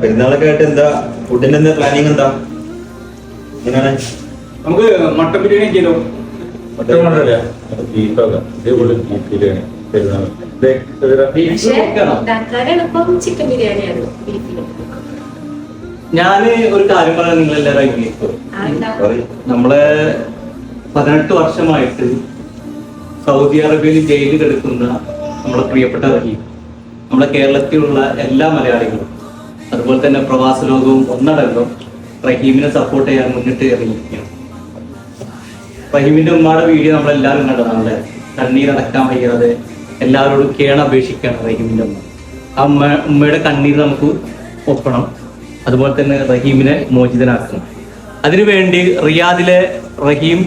പെരുന്നാളൊക്കെ ആയിട്ട് എന്താ? ഫുഡിന്റെ എന്താ പ്ലാനിങ് എന്താ? എങ്ങനെയാണ്? നമുക്ക് മട്ടൻ ബിരിയാണി ചെയ്തോ? മട്ടൻ കൊണ്ടല്ല ബീഫൊക്കെ ഇതേപോലെ ബീഫ് ബിരിയാണി പെരുന്നാൾ ഞാൻ ഒരു കാര്യം പറയാം നിങ്ങൾ എല്ലാവരും അംഗീകരിക്കും നമ്മളെ പതിനെട്ട് വർഷമായിട്ട് സൗദി അറേബ്യയിൽ ജയിലിൽ കിടക്കുന്ന നമ്മളെ പ്രിയപ്പെട്ട റഹീം. നമ്മുടെ കേരളത്തിലുള്ള എല്ലാ മലയാളികളും. അതുപോലെ തന്നെ പ്രവാസ ലോകവും ഒന്നടങ്കം റഹീമിനെ സപ്പോർട്ട് ചെയ്യാൻ മുന്നിട്ട് ഇറങ്ങിയിരിക്കുകയാണ്. റഹീമിന്റെ ഉമ്മയുടെ വീഡിയോ നമ്മളെല്ലാവരും കണ്ടതാണ് കണ്ണീരടക്കാൻ വയ്യാതെ എല്ലാവരോടും കേണ അപേക്ഷിക്കുകയാണ് റഹീമിന്റെ ഉമ്മ. ആ ഉമ്മ ഉമ്മയുടെ കണ്ണീർ നമുക്ക് ഒപ്പണം. അതുപോലെ തന്നെ റഹീമിനെ മോചിതനാക്കണം. അതിനുവേണ്ടി റിയാദിലെ റഹീം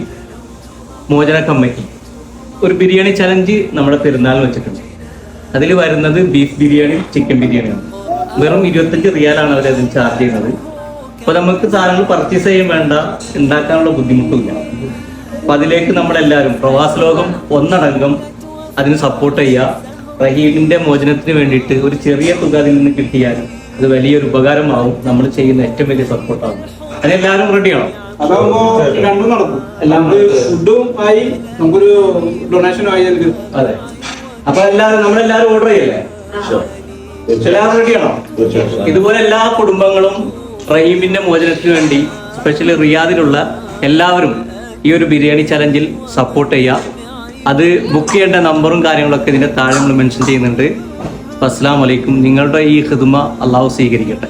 മോചന കമ്മിറ്റി ഒരു ബിരിയാണി ചലഞ്ച് നമ്മുടെ പെരുന്നാളിൽ വെച്ചിട്ടുണ്ട്. അതിൽ വരുന്നത് ബീഫ് ബിരിയാണി ചിക്കൻ ബിരിയാണിയാണ്. വെറും ഇരുപത്തഞ്ച് റിയാലാണ് അവർ അതിന് ചാർജ് ചെയ്യുന്നത്. അപ്പൊ നമുക്ക് സാധനങ്ങൾ പർച്ചേസ് ചെയ്യാൻ വേണ്ട ഉണ്ടാക്കാനുള്ള ബുദ്ധിമുട്ടില്ല. അപ്പൊ അതിലേക്ക് നമ്മളെല്ലാവരും പ്രവാസ ലോകം ഒന്നടങ്കം അതിന് സപ്പോർട്ട് ചെയ്യുക. റഹീമിന്റെ മോചനത്തിന് വേണ്ടിയിട്ട് ഒരു ചെറിയ തുക അതിൽ നിന്ന് കിട്ടിയാൽ അത് വലിയൊരു ഉപകാരമാവും. നമ്മൾ ചെയ്യുന്ന ഏറ്റവും വലിയ സപ്പോർട്ടാവും അതിനെല്ലാവരും റെഡിയാണോ അതാവുമ്പോ രണ്ടും നടക്കും. എല്ലാം ഫുഡും ആയി നമുക്കൊരു ഡൊണേഷനും ആയി അതെ. അപ്പൊ എല്ലാവരും നമ്മളെല്ലാവരും ഓർഡർ ചെയ്യല്ലേ? എല്ലാവരും റെഡിയാണോ ഇതുപോലെ എല്ലാ കുടുംബങ്ങളും റഹീമിന്റെ മോചനത്തിന് വേണ്ടി സ്പെഷ്യലി റിയാദിലുള്ള എല്ലാവരും ഈ ഒരു ബിരിയാണി ചലഞ്ചിൽ സപ്പോർട്ട് ചെയ്യുക. അത് ബുക്ക് ചെയ്യേണ്ട നമ്പറും കാര്യങ്ങളൊക്കെ ഇതിന്റെ താഴെ നമ്മൾ മെൻഷൻ ചെയ്യുന്നുണ്ട്. അസ്സാം വലൈക്കും നിങ്ങളുടെ ഈ ഹിദ്മ അള്ളാഹു സ്വീകരിക്കട്ടെ.